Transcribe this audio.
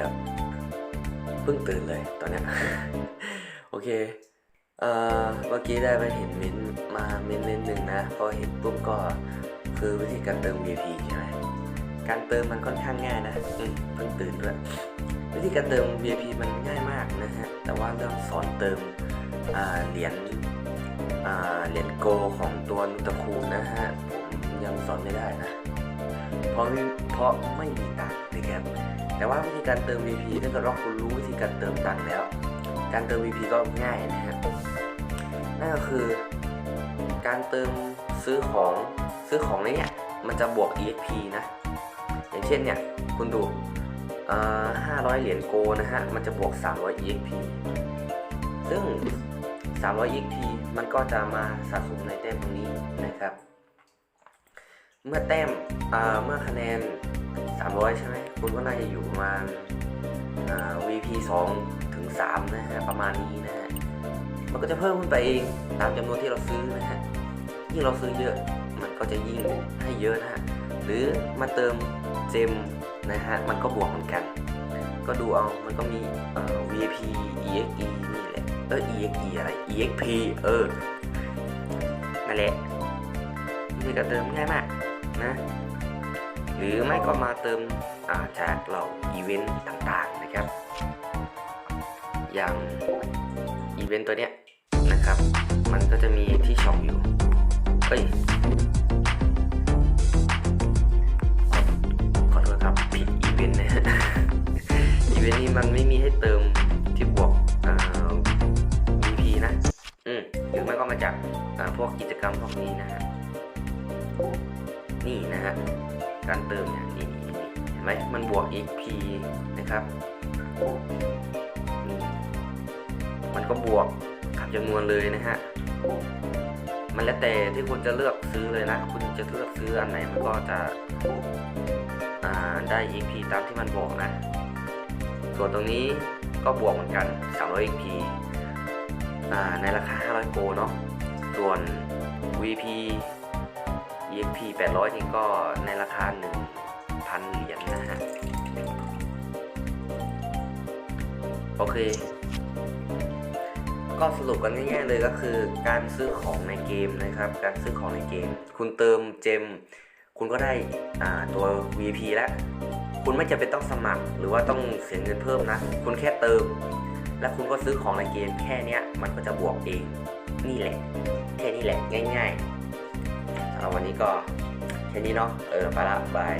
ครับเพิ่งตื่นเลยตอนนี้โอเคเอ่อเมื่อกี้ได้ไปเห็นมินมาเม้นเม้นหนึ่งนะพอเห็นปุ้มก็คือวิธีการเติม VIP ใช่ไหมการเติมมันค่อนข้างง่ายนะอืเพิ่งตื่นด้วยวิธีการเติม VIP มันง่ายมากนะฮะแต่ว่าเรื่องสอนเติมเหรียญเหรียญโกของตัวนุตคูนะฮะผมยังสอนไม่ได้นะเพราะเพราะไม่มีตังค์นะครับ แต่ว่าวิธีการเติม VP ถ้าเกิดว่าคุณรู้วิธีการเติมตังค์แล้ว การเติม VP ก็ง่ายนะฮะนั่นก็คือ การเติมซื้อของซื้อของเนี่ยมันจะบวก EXP นะ อย่างเช่นเนี่ยคุณดู500 เหรียญโกนะฮะ มันจะบวก 300 EXP ซึ่ง 300 EXP มันก็จะมาสะสมในแต้มตรงนี้นะครับ เมื่อแต้มเมื่อคะแนน 300 ใช่ไหมคุณก็น่าจะอยู่ประมาณอ่า VP 2ถึง3นะฮะประมาณนี้นะฮะมันก็จะเพิ่มขึ้นไปเองตามจำนวนที่เราซื้อนะฮะยิ่งเราซื้อเยอะมันก็จะยิ่งให้เยอะนะฮะหรือมาเติมเจมนะฮะมันก็บวกเหมือนกัน ก็ดูเอามันก็มีเอ่อ VIP EXE นี่แหละเออ EXE อะไร EXP เออนั่นแหละวิธีการเติมง่ายมากนะ หรือไม่ก็มาเติมอ่าจากเหล่าอีเวนต์ต่างๆนะครับ อย่างอีเวนต์ตัวเนี้ยนะครับ มันก็จะมีที่ช็อปอยู่เอ้ยขอโทษครับผิดอีเวนต์นะอีเวนต์นี้มันไม่มีให้เติมที่บวกอ่า VP นะอืมหรือไม่ก็มาจากพวกกิจกรรมพวกนี้นะฮะนี่นะฮะ การเติมเนี่ยนี่เห็นไหมมันบวก XP นะครับนี่มันก็บวกกับจำนวนเลยนะฮะมันแล้วแต่ที่คุณจะเลือกซื้อเลยนะ คุณจะเลือกซื้ออันไหนมันก็จะได้ XP ตามที่มันบอกนะ ส่วนตรงนี้ก็บวกเหมือนกัน 300 XP อ่าในราคา 500 โกเนาะ ส่วน VP EXP 800 นี่ก็ในราคา 1,000 เหรียญนะฮะ โอเค ก็สรุปกันง่ายๆเลยก็คือการซื้อของในเกมนะครับ การซื้อของในเกม คุณเติมเจม คุณก็ได้ตัว VP แล้วคุณไม่จำเป็นต้องสมัคร หรือว่าต้องเสียเงินเพิ่มนะ คุณแค่เติม แล้วคุณก็ซื้อของในเกมแค่นี้มันก็จะบวกเอง นี่แหละ แค่นี้แหละง่าย ๆ วันนี้ก็แค่นี้เนาะเออไปละบาย